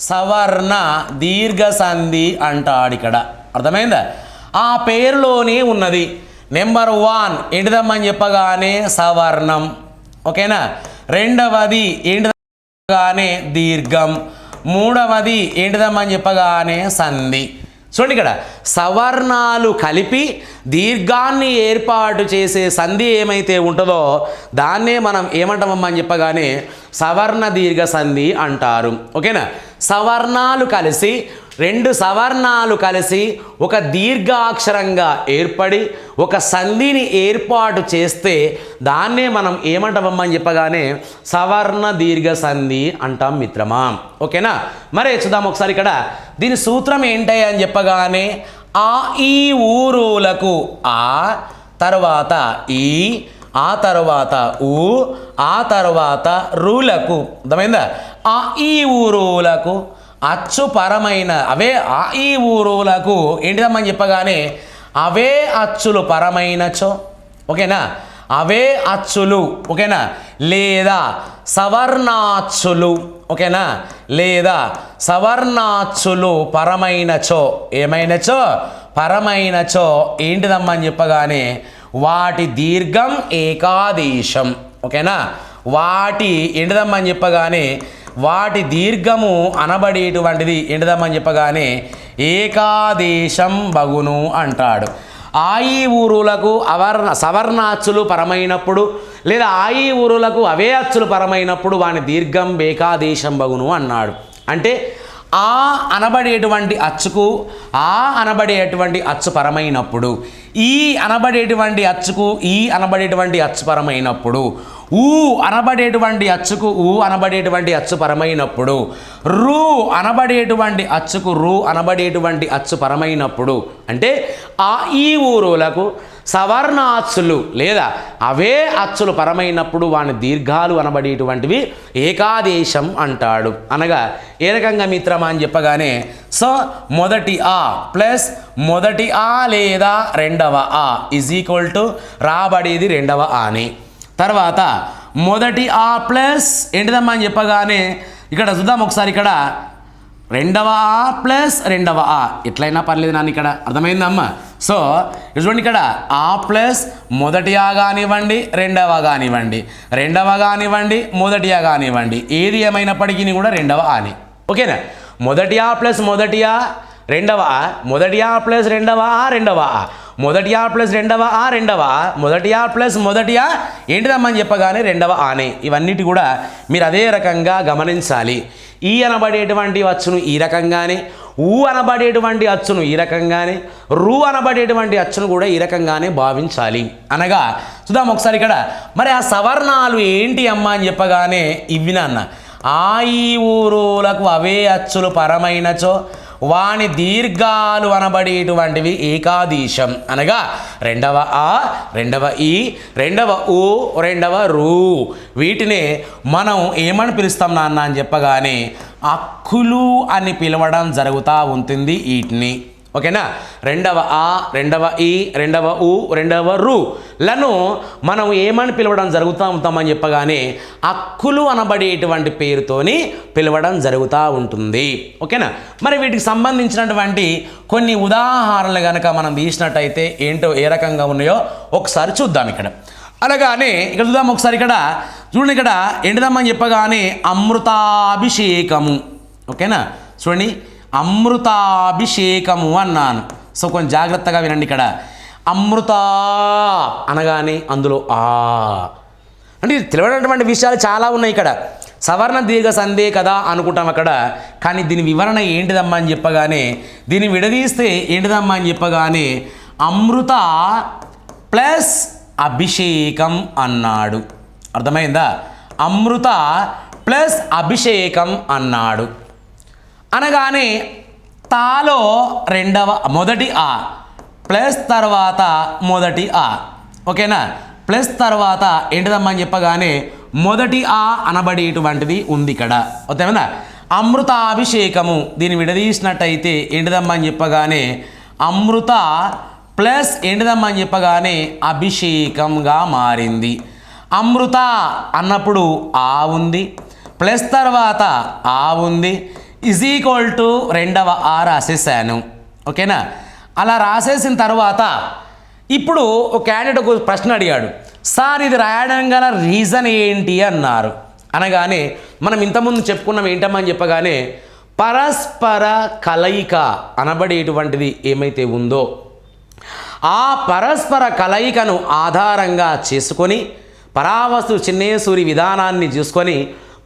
సవర్ణ దీర్ఘ సంధి అంటాడు ఇక్కడ అర్థమైందా? ఆ పేరులోనే ఉన్నది. నెంబర్ వన్ ఏంటిదమ్మని చెప్పగానే సవర్ణం. ఓకేనా? రెండవది ఏంటిదగానే దీర్ఘం. మూడవది ఏంటిదమ్మని చెప్పగానే సంధి. చూడండి ఇక్కడ. సవర్ణాలు కలిపి దీర్ఘాన్ని ఏర్పాటు చేసే సంధి ఏమైతే ఉంటుందో దాన్నే మనం ఏమంటామమ్మని అని చెప్పగానే సవర్ణ దీర్ఘ సంధి అంటారు. ఓకేనా? సవర్ణాలు కలిసి రెండు సవర్ణాలు కలిసి ఒక దీర్ఘాక్షరంగా ఏర్పడి ఒక సంధిని ఏర్పాటు చేస్తే దాన్నే మనం ఏమంటామమ్మా అని చెప్పగానే సవర్ణ దీర్ఘ సంధి అంటాం మిత్రమా. ఓకేనా? మరే చూద్దాం ఒకసారి ఇక్కడ. దీని సూత్రం ఏంటి అని చెప్పగానే ఆ ఈ ఊరులకు ఆ తర్వాత ఈ ఆ తర్వాత ఊ ఆ తర్వాత రూలకు. అర్థమైందా? ఆ ఈ ఊరులకు అచ్చు పరమైన అవే ఆ ఈ ఊరులకు ఏంటిదమ్మని చెప్పగానే అవే అచ్చులు పరమైనచో. ఓకేనా? అవే అచ్చులు ఓకేనా? లేదా సవర్ణాచ్చులు ఓకేనా? లేదా సవర్ణాచ్చులు పరమైనచో. ఏమైనచో? పరమైనచో. ఏంటిదమ్మని చెప్పగానే వాటి దీర్ఘం ఏకాదేశం. ఓకేనా? వాటి ఎండదమ్మని చెప్పగానే వాటి దీర్ఘము అనబడేటువంటిది ఎండదమ్మని చెప్పగానే ఏకాదేశం బగును అంటాడు. ఆయి ఊరులకు అవర్ణ సవర్ణాచ్చులు పరమైనప్పుడు లేదా ఆయి ఊరులకు అవే అచ్చులు పరమైనప్పుడు వాని దీర్ఘం ఏకాదేశం బగును అన్నాడు. అంటే ఆ అనబడేటువంటి అచ్చుకు ఆ అనబడేటువంటి అచ్చు పరమైనప్పుడు ఈ అనబడేటువంటి అచ్చుకు ఈ అనబడేటువంటి అచ్చు పరమైనప్పుడు ఊ అనబడేటువంటి అచ్చుకు ఊ అనబడేటువంటి అచ్చు పరమైనప్పుడు రు అనబడేటువంటి అచ్చుకు రు అనబడేటువంటి అచ్చు పరమైనప్పుడు అంటే ఆ ఈ ఊరులకు సవర్ణ అచ్చులు లేదా అవే అచ్చులు పరమైనప్పుడు వాని దీర్ఘాలు అనబడేటువంటివి ఏకాదేశం అంటాడు. అనగా ఏ రకంగా మిత్రమా అని చెప్పగానే సో మొదటి ఆ ప్లస్ మొదటి ఆ లేదా రెండవ ఆ ఇజ్ ఈక్వల్ టు రాబడేది రెండవ ఆని. తర్వాత మొదటి ఆ ప్లస్ ఏంటిదమ్మా అని చెప్పగానే ఇక్కడ చూద్దాం ఒకసారి ఇక్కడ రెండవ ఆ ప్లస్ రెండవ ఆ. ఎట్లయినా పర్లేదు నాన్న ఇక్కడ. అర్థమైందమ్మా సో చూడండి ఇక్కడ ఆ ప్లస్ మొదటి కానివ్వండి రెండవ కానివ్వండి. రెండవ కానివ్వండి మొదటి కానివ్వండి. ఏది ఏమైనప్పటికీ కూడా రెండవ ఆని ఓకేనా? మొదటి ఆ ప్లస్ మొదటి ఆ రెండవ ఆ. మొదటి ఆ ప్లస్ రెండవ ఆ రెండవ ఆ. మొదటి ఆ ప్లస్ రెండవ ఆ రెండవ ఆ. మొదటి ఆ ప్లస్ మొదటి ఆ. ఏంటిదమ్మని చెప్పగానే రెండవ ఆనే ఇవన్నిటి కూడా మీరు అదే రకంగా గమనించాలి. ఈ అనబడేటువంటి వచ్చును ఈ రకంగానే. ఊ అనబడేటువంటి అచ్చును ఈ రకంగానే రు అనబడేటువంటి అచ్చును కూడా ఈ రకంగానే భావించాలి. అనగా చూద్దాం ఒకసారి ఇక్కడ మరి ఆ సవర్ణాలు ఏంటి అమ్మా అని చెప్పగానే ఇవి నాన్న ఆ ఈ ఊరులకు అవే అచ్చులు పరమైనచో వాని దీర్ఘాలు అనబడేటువంటివి ఏకాదీశం. అనగా రెండవ ఆ రెండవ ఈ రెండవ ఊ రెండవ రూ వీటినే మనం ఏమని పిలుస్తాం నాన్న అని చెప్పగానే అక్కులు అని పిలవడం జరుగుతూ ఉంటుంది వీటిని ఓకేనా? రెండవ ఆ రెండవ ఈ రెండవ ఊ రెండవ రు. లను మనం ఏమని పిలవడం జరుగుతూ ఉంటామని చెప్పగానే అక్కులు అనబడేటువంటి పేరుతోని పిలవడం జరుగుతూ ఉంటుంది. ఓకేనా? మరి వీటికి సంబంధించినటువంటి కొన్ని ఉదాహరణలు కనుక మనం తీసినట్టయితే ఏంటో ఏ రకంగా ఉన్నాయో ఒకసారి చూద్దాం ఇక్కడ. అలాగానే ఇక్కడ చూద్దాం ఒకసారి ఇక్కడ. చూడండి ఇక్కడ ఏంటిదమ్మని చెప్పగానే అమృతాభిషేకము. ఓకేనా? చూడండి అమృతాభిషేకము అన్నాను. సో కొంచెం జాగ్రత్తగా వినండి ఇక్కడ. అమృత అనగానే అందులో ఆ. అంటే తెలియనటువంటి విషయాలు చాలా ఉన్నాయి ఇక్కడ. సవర్ణ దీర్ఘ సందే కదా అనుకుంటాం అక్కడ. కానీ దీని వివరణ ఏంటిదమ్మా అని చెప్పగానే దీన్ని విడదీస్తే ఏంటిదమ్మా అని చెప్పగానే అమృత ప్లస్ అభిషేకం అన్నాడు. అర్థమైందా? అమృత ప్లస్ అభిషేకం అన్నాడు. అనగానే తాలో రెండవ మొదటి ఆ ప్లస్ తర్వాత మొదటి ఆ. ఓకేనా? ప్లస్ తర్వాత ఏంటిదమ్మా అని చెప్పగానే మొదటి ఆ అనబడేటువంటిది ఉంది ఇక్కడ. ఓకేనా? అమృత అభిషేకము దీన్ని విడదీసినట్టయితే ఏంటిదమ్మా అని చెప్పగానే అమృత ప్లస్ ఏంటిదమ్మా అని చెప్పగానే అభిషేకంగా మారింది. అమృత అన్నప్పుడు ఆ ఉంది. ప్లస్ తర్వాత ఆ ఉంది. ఇజ్ ఈక్వల్ టు రెండవ ఆ రాసేసాను. ఓకేనా? అలా రాసేసిన తర్వాత ఇప్పుడు ఒక క్యాండిడేట్ ఒక ప్రశ్న అడిగాడు. సార్ ఇది రాయడం గల రీజన్ ఏంటి? అన్నారు. అనగానే మనం ఇంతకుముందు చెప్పుకున్నాం ఏంటమ్మని చెప్పగానే పరస్పర కలయిక అనబడేటువంటిది ఏమైతే ఉందో ఆ పరస్పర కలయికను ఆధారంగా చేసుకొని పరావస్తు చిన్నేశ్వరి విధానాన్ని చూసుకొని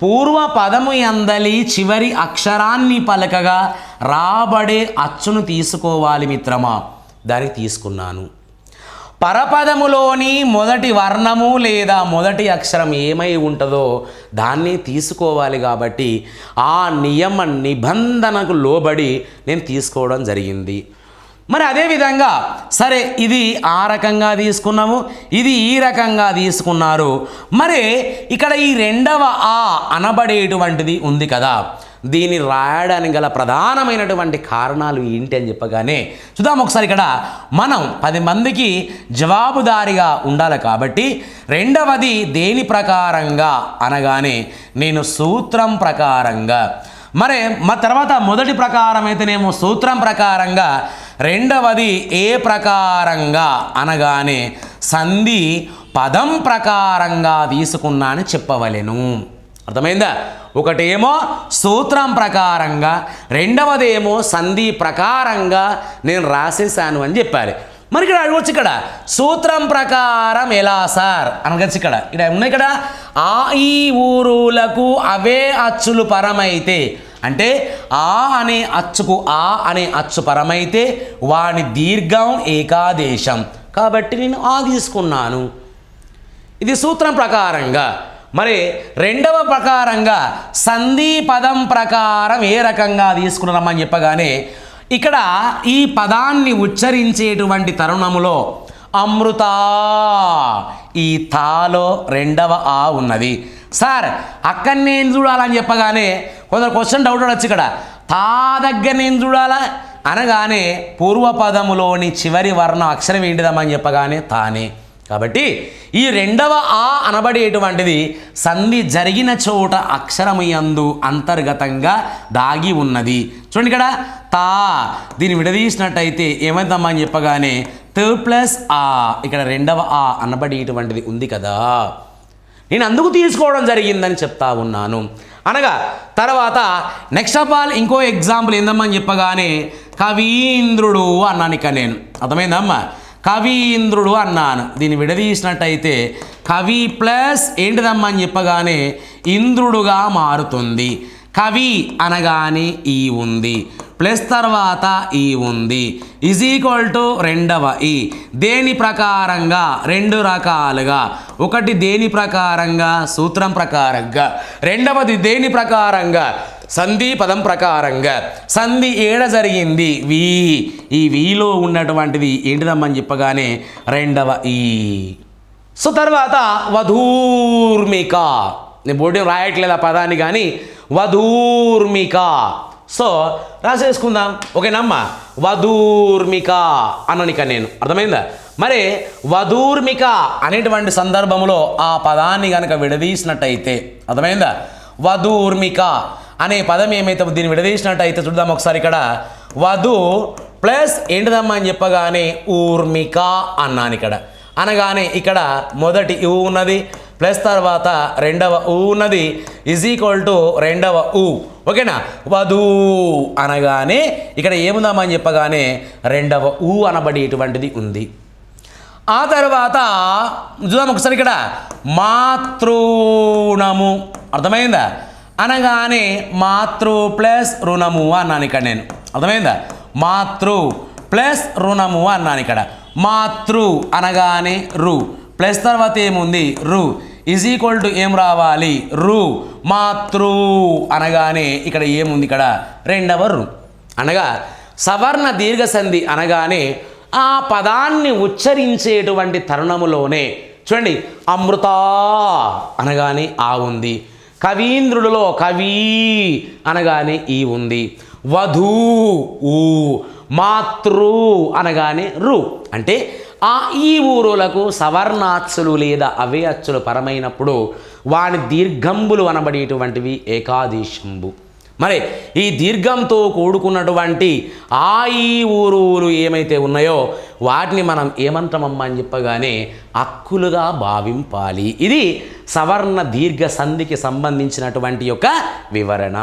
పూర్వ పదము ఎందలి చివరి అక్షరాన్ని పలకగా రాబడే అచ్చును తీసుకోవాలి మిత్రమా? దానికి తీసుకున్నాను. పరపదములోని మొదటి వర్ణము లేదా మొదటి అక్షరం ఏమై ఉంటుందో దాన్ని తీసుకోవాలి కాబట్టి ఆ నియమ నిబంధనకు లోబడి నేను తీసుకోవడం జరిగింది. మరి అదేవిధంగా సరే ఇది ఆ రకంగా తీసుకున్నాము ఇది ఈ రకంగా తీసుకున్నారు. మరి ఇక్కడ ఈ రెండవ ఆ అనబడేటువంటిది ఉంది కదా. దీన్ని రాయడానికి గల ప్రధానమైనటువంటి కారణాలు ఏంటి అని చెప్పగానే చూద్దాం ఒకసారి ఇక్కడ మనం పది మందికి జవాబుదారిగా ఉండాలి కాబట్టి రెండవది దేని ప్రకారంగా అనగానే నేను సూత్రం ప్రకారంగా. మరి మా తర్వాత మొదటి ప్రకారం అయితేనేమో సూత్రం ప్రకారంగా రెండవది ఏ ప్రకారంగా అనగానే సంధి పదం ప్రకారంగా తీసుకున్నా అని చెప్పవలెను. అర్థమైందా? ఒకటేమో సూత్రం ప్రకారంగా రెండవదేమో సంధి ప్రకారంగా నేను రాసేసాను అని చెప్పాలి. మరి ఇక్కడ అడగచ్చు ఇక్కడ. సూత్రం ప్రకారం ఎలా సార్? అనగచ్చు ఇక్కడ. ఇక్కడ ఉన్నాయి ఇక్కడ? ఆ ఈ ఊరులకు అవే అచ్చులు పరమైతే. అంటే ఆ అనే అచ్చుకు ఆ అనే అచ్చు పరమైతే వాని దీర్ఘం ఏకాదేశం. కాబట్టి నేను ఆ తీసుకున్నాను. ఇది సూత్రం ప్రకారంగా. మరి రెండవ ప్రకారంగా సంధి పదం ప్రకారం ఏ రకంగా తీసుకున్నామని చెప్పగానే ఇక్కడ ఈ పదాన్ని ఉచ్చరించేటువంటి తరుణములో అమృత. ఈ తాలో రెండవ ఆ ఉన్నది. సార్ అక్కడ నేను చూడాలని చెప్పగానే కొందరు క్వశ్చన్ డౌట్ ఉండొచ్చు ఇక్కడ తా దగ్గర నేను చూడాలా? అనగానే పూర్వపదములోని చివరి వర్ణం అక్షరం ఏంటిదమ్మని చెప్పగానే తానే. కాబట్టి ఈ రెండవ ఆ అనబడేటువంటిది సంధి జరిగిన చోట అక్షరమయందు అంతర్గతంగా దాగి ఉన్నది. చూడండి ఇక్కడ తా దీన్ని విడదీసినట్టయితే ఏమైందమ్మా అని చెప్పగానే త ప్లస్ ఆ. ఇక్కడ రెండవ ఆ అనబడేటువంటిది ఉంది కదా. నేను అందుకు తీసుకోవడం జరిగిందని చెప్తా ఉన్నాను. అనగా తర్వాత నెక్స్ట్ ఆఫ్ ఆల్ ఇంకో ఎగ్జాంపుల్ ఏందమ్మని చెప్పగానే కవీంద్రుడు అన్నాను ఇక నేను. అర్థమైందమ్మా కవీంద్రుడు అన్నాను. దీన్ని విడదీసినట్టయితే కవి ప్లస్ ఏంటిదమ్మా అని చెప్పగానే ఇంద్రుడుగా మారుతుంది. కవి అనగానే ఈ ఉంది. ప్లస్ తర్వాత ఈ ఉంది. ఈజ్ ఈక్వల్ టు రెండవ ఈ. దేని ప్రకారంగా? రెండు రకాలుగా. ఒకటి దేని ప్రకారంగా? సూత్రం ప్రకారంగా. రెండవది దేని ప్రకారంగా? సంధి పదం ప్రకారంగా సంధి ఏడ జరిగింది? వి. ఈ వీలో ఉన్నటువంటిది ఏంటిదమ్మని చెప్పగానే రెండవ ఈ. సో తర్వాత వధూర్మిక. నేను బోర్డు రాయట్లేదు ఆ పదాన్ని కానీ వధూర్మిక. సో రాసేసుకుందాం. ఓకేనమ్మా వధూర్మిక అననిక నేను. అర్థమైందా? మరి వధూర్మిక అనేటువంటి సందర్భంలో ఆ పదాన్ని కనుక విడదీసినట్టయితే అర్థమైందా? వధూర్మిక అనే పదం ఏమైతే దీన్ని విడదీసినట్టయితే చూద్దాం ఒకసారి ఇక్కడ. వధు ప్లస్ ఏంటిదమ్మా అని చెప్పగానే ఊర్మిక అన్నాను ఇక్కడ. అనగానే ఇక్కడ మొదటి ఊ ఉన్నది ప్లస్ తర్వాత రెండవ ఊ ఉన్నది ఇజ్ ఈక్వల్ టు రెండవ ఊ. ఓకేనా? వధూ అనగానే ఇక్కడ ఏముందామని చెప్పగానే రెండవ ఊ అనబడేటువంటిది ఉంది. ఆ తర్వాత చూద్దాం ఒకసారి ఇక్కడ. మాతృణము. అర్థమైందా? అనగానే మాతృ ప్లస్ రుణము అన్నాను ఇక్కడ నేను. అర్థమైందా? మాతృ ప్లస్ రుణము అన్నాను ఇక్కడ. మాతృ అనగానే రు. ప్లస్ తర్వాత ఏముంది? రు. ఈజ్ ఈక్వల్ టు ఏం రావాలి? రు. మాతృ అనగానే ఇక్కడ ఏముంది ఇక్కడ? రెండవ రు. అనగా సవర్ణ దీర్ఘ సంధి అనగానే ఆ పదాన్ని ఉచ్చరించేటువంటి తరుణములోనే చూడండి అమృత అనగానే ఆ ఉంది. కవీంద్రుడిలో కవి అనగానే ఈ ఉంది. వధూ ఊ మాతృ అనగానే రు. అంటే ఆ ఈ ఊరులకు సవర్ణాచ్చులు లేదా అవే అచ్చులు పరమైనప్పుడు వాని దీర్ఘంబులు అనబడేటువంటివి ఏకాదేశంబు. మరి ఈ దీర్ఘంతో కూడుకున్నటువంటి ఆ ఈ ఊరులు ఏమైతే ఉన్నాయో వాటిని మనం ఏమంటామమ్మా అని చెప్పగానే అక్కులుగా భావింపాలి. ఇది సవర్ణ దీర్ఘ సంధికి సంబంధించినటువంటి యొక్క వివరణ.